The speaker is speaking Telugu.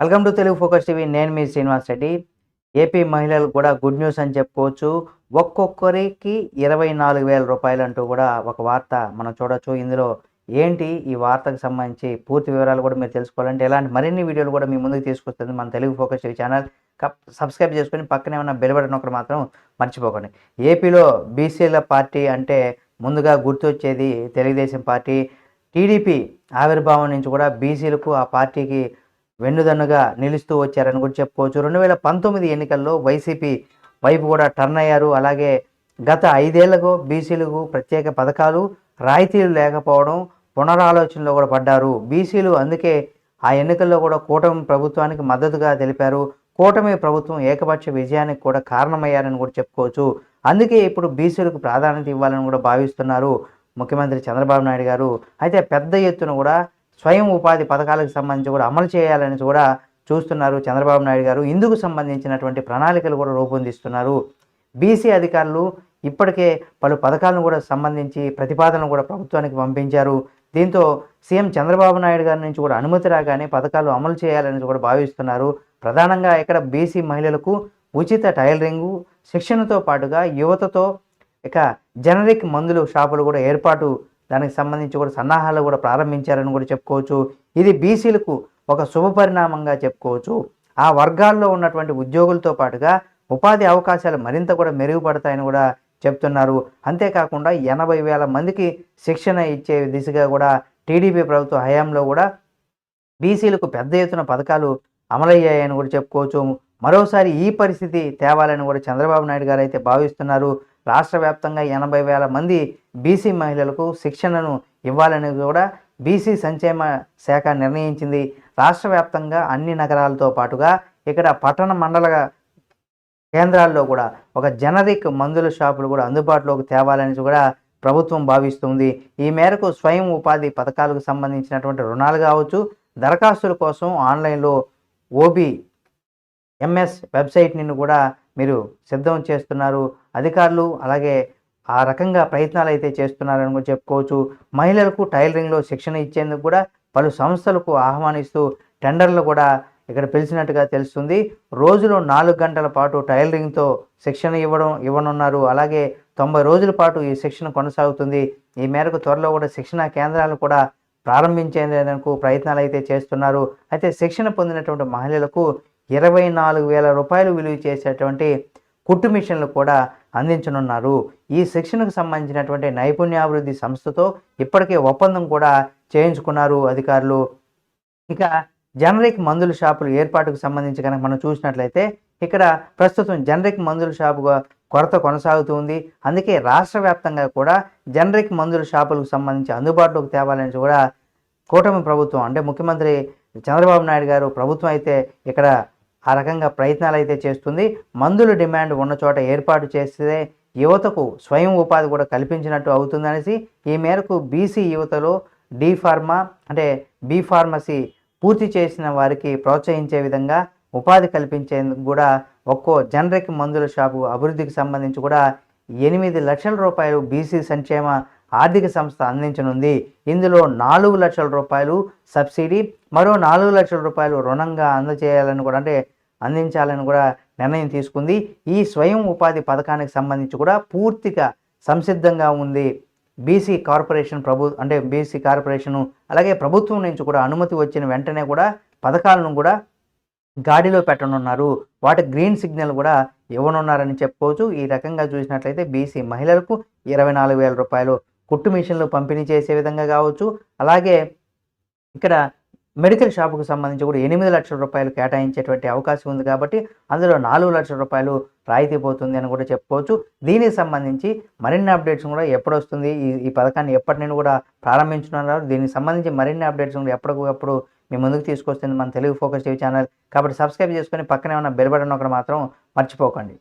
Welcome to Telugu Focus TV. నేను మీ శ్రీనివాస్ రెడ్డి. ఏపీ మహిళలు కూడా గుడ్ న్యూస్ అని చెప్పుకోవచ్చు. ఒక్కొక్కరికి ఇరవై నాలుగు వేల రూపాయలు అంటూ కూడా ఒక వార్త మనం చూడొచ్చు. ఇందులో ఏంటి ఈ వార్తకు సంబంధించి పూర్తి వివరాలు కూడా మీరు తెలుసుకోవాలంటే ఇలాంటి మరిన్ని వీడియోలు కూడా మీ ముందుకు తీసుకొస్తుంది మన తెలుగు ఫోకస్ టీవీ ఛానల్. కప్ సబ్స్క్రైబ్ చేసుకొని పక్కనే ఉన్న బెల్ బటన్ ఒకటి మాత్రం మర్చిపోకండి. ఏపీలో బీసీల పార్టీ అంటే ముందుగా గుర్తొచ్చేది తెలుగుదేశం పార్టీ. టీడీపీ ఆవిర్భావం నుంచి కూడా బీసీలకు ఆ పార్టీకి వెన్నుదన్నుగా నిలుస్తూ వచ్చారని కూడా చెప్పుకోవచ్చు. రెండు వేల పంతొమ్మిది ఎన్నికల్లో వైసీపీ వైపు కూడా టర్న్ అయ్యారు. అలాగే గత ఐదేళ్ళకు బీసీలకు ప్రత్యేక పథకాలు రాయితీలు లేకపోవడం పునరాలోచనలో కూడా పడ్డారు. బీసీలు అందుకే ఆ ఎన్నికల్లో కూడా కూటమి ప్రభుత్వానికి మద్దతుగా తెలిపారు. కూటమి ప్రభుత్వం ఏకపక్ష విజయానికి కూడా కారణమయ్యారని కూడా చెప్పుకోవచ్చు. అందుకే ఇప్పుడు బీసీలకు ప్రాధాన్యత ఇవ్వాలని కూడా భావిస్తున్నారు ముఖ్యమంత్రి చంద్రబాబు నాయుడు గారు. అయితే పెద్ద ఎత్తున కూడా స్వయం ఉపాధి పథకాలకు సంబంధించి కూడా అమలు చేయాలని కూడా చూస్తున్నారు చంద్రబాబు నాయుడు గారు. ఇందుకు సంబంధించినటువంటి ప్రణాళికలు కూడా రూపొందిస్తున్నారు. బీసీ అధికారులు ఇప్పటికే పలు పథకాలను కూడా సంబంధించి ప్రతిపాదనలు కూడా ప్రభుత్వానికి పంపించారు. దీంతో సీఎం చంద్రబాబు నాయుడు గారి నుంచి కూడా అనుమతి రాగానే పథకాలు అమలు చేయాలని కూడా భావిస్తున్నారు. ప్రధానంగా ఇక్కడ బీసీ మహిళలకు ఉచిత టైలరింగు శిక్షణతో పాటుగా యువతతో ఇక జనరిక్ మందులు షాపులు కూడా ఏర్పాటు దానికి సంబంధించి కూడా సన్నాహాలు కూడా ప్రారంభించారని కూడా చెప్పుకోవచ్చు. ఇది బీసీలకు ఒక శుభ పరిణామంగా చెప్పుకోవచ్చు. ఆ వర్గాల్లో ఉన్నటువంటి ఉద్యోగులతో పాటుగా ఉపాధి అవకాశాలు మరింత కూడా మెరుగుపడతాయని కూడా చెప్తున్నారు. అంతేకాకుండా ఎనభై వేల మందికి శిక్షణ ఇచ్చే దిశగా కూడా టీడీపీ ప్రభుత్వ హయాంలో కూడా బీసీలకు పెద్ద ఎత్తున పథకాలు అమలయ్యాయని కూడా చెప్పుకోవచ్చు. మరోసారి ఈ పరిస్థితి తేవాలని కూడా చంద్రబాబు నాయుడు గారు అయితే భావిస్తున్నారు. రాష్ట్ర వ్యాప్తంగా ఎనభై వేల మంది బీసీ మహిళలకు శిక్షణను ఇవ్వాలని కూడా బీసీ సంక్షేమ శాఖ నిర్ణయించింది. రాష్ట్ర వ్యాప్తంగా అన్ని నగరాలతో పాటుగా ఇక్కడ పట్టణ మండల కేంద్రాల్లో కూడా ఒక జనరిక్ మందుల షాపులు కూడా అందుబాటులోకి తేవాలని కూడా ప్రభుత్వం భావిస్తుంది. ఈ మేరకు స్వయం ఉపాధి పథకాలకు సంబంధించినటువంటి రుణాలు కావచ్చు దరఖాస్తుల కోసం ఆన్లైన్లో ఓబీ ఎంఎస్ వెబ్సైట్ నిన్ను కూడా మీరు సిద్ధం చేస్తున్నారు. అధికారులు అలాగే ఆ రకంగా ప్రయత్నాలు అయితే చేస్తున్నారని కూడా చెప్పుకోవచ్చు. మహిళలకు టైలరింగ్లో శిక్షణ ఇచ్చేందుకు కూడా పలు సంస్థలకు ఆహ్వానిస్తూ టెండర్లు కూడా ఇక్కడ పిలిచినట్టుగా తెలుస్తుంది. రోజులో నాలుగు గంటల పాటు టైలరింగ్తో శిక్షణ ఇవ్వడం ఇవ్వనున్నారు. అలాగే తొంభై రోజుల పాటు ఈ శిక్షణ కొనసాగుతుంది. ఈ మేరకు త్వరలో కూడా శిక్షణ కేంద్రాలు కూడా ప్రారంభించేందుకు ప్రయత్నాలు అయితే చేస్తున్నారు. అయితే శిక్షణ పొందినటువంటి మహిళలకు ఇరవై నాలుగు వేల రూపాయలు విలువ చేసేటువంటి కుట్టు మిషన్లు కూడా అందించనున్నారు. ఈ శిక్షణకు సంబంధించినటువంటి నైపుణ్యాభివృద్ధి సంస్థతో ఇప్పటికే ఒప్పందం కూడా చేయించుకున్నారు అధికారులు. ఇక జనరిక్ మందుల షాపులు ఏర్పాటుకు సంబంధించి కనుక మనం చూసినట్లయితే ఇక్కడ ప్రస్తుతం జనరిక్ మందుల షాపుగా కొరత కొనసాగుతుంది అందుకే రాష్ట్ర వ్యాప్తంగా కూడా జనరిక్ మందుల షాపులకు సంబంధించి అందుబాటులోకి తేవాలని కూడా కూటమి ప్రభుత్వం అంటే ముఖ్యమంత్రి చంద్రబాబు నాయుడు గారు ప్రభుత్వం అయితే ఇక్కడ ఆ రకంగా ప్రయత్నాలు అయితే చేస్తుంది. మందుల డిమాండ్ ఉన్న చోట ఏర్పాటు చేస్తే యువతకు స్వయం ఉపాధి కూడా కల్పించినట్టు అవుతుందనేసి ఈ మేరకు బీసీ యువతలో డి ఫార్మా అంటే బీ ఫార్మసీ పూర్తి చేసిన వారికి ప్రోత్సహించే విధంగా ఉపాధి కల్పించేందుకు కూడా ఒక్కో జనరిక్ మందుల షాపు అభివృద్ధికి సంబంధించి కూడా ఎనిమిది లక్షల రూపాయలు బీసీ సంక్షేమ ఆర్థిక సంస్థ అందించనుంది. ఇందులో నాలుగు లక్షల రూపాయలు సబ్సిడీ మరో నాలుగు లక్షల రూపాయలు రుణంగా అందజేయాలని కూడా అంటే అందించాలని కూడా నిర్ణయం తీసుకుంది. ఈ స్వయం ఉపాధి పథకానికి సంబంధించి కూడా పూర్తిగా సంసిద్ధంగా ఉంది. బీసీ కార్పొరేషన్ ప్రభు అంటే బీసీ కార్పొరేషను అలాగే ప్రభుత్వం నుంచి కూడా అనుమతి వచ్చిన వెంటనే కూడా పథకాలను కూడా గాడిలో పెట్టనున్నారు. వాటి గ్రీన్ సిగ్నల్ కూడా ఇవ్వనున్నారని చెప్పుకోవచ్చు. ఈ రకంగా చూసినట్లయితే బీసీ మహిళలకు ఇరవై నాలుగు వేల రూపాయలు కుట్టు మిషన్లు పంపిణీ చేసే విధంగా కావచ్చు. అలాగే ఇక్కడ మెడికల్ షాపుకు సంబంధించి కూడా ఎనిమిది లక్షల రూపాయలు కేటాయించేటువంటి అవకాశం ఉంది కాబట్టి అందులో నాలుగు లక్షల రూపాయలు రాయితీ పోతుంది అని కూడా చెప్పుకోవచ్చు. దీనికి సంబంధించి మరిన్ని అప్డేట్స్ కూడా ఎప్పుడు వస్తుంది? ఈ ఈ పథకాన్ని ఎప్పటి నుండి కూడా ప్రారంభించున్నారు దీనికి సంబంధించి మరిన్ని అప్డేట్స్ కూడా ఎప్పటికప్పుడు మీ ముందుకు తీసుకొస్తుంది మన తెలుగు ఫోకస్ టీవీ ఛానల్. కాబట్టి సబ్స్క్రైబ్ చేసుకొని పక్కనే ఉన్న బెల్ బటన్ ఒకటి మాత్రం మర్చిపోకండి.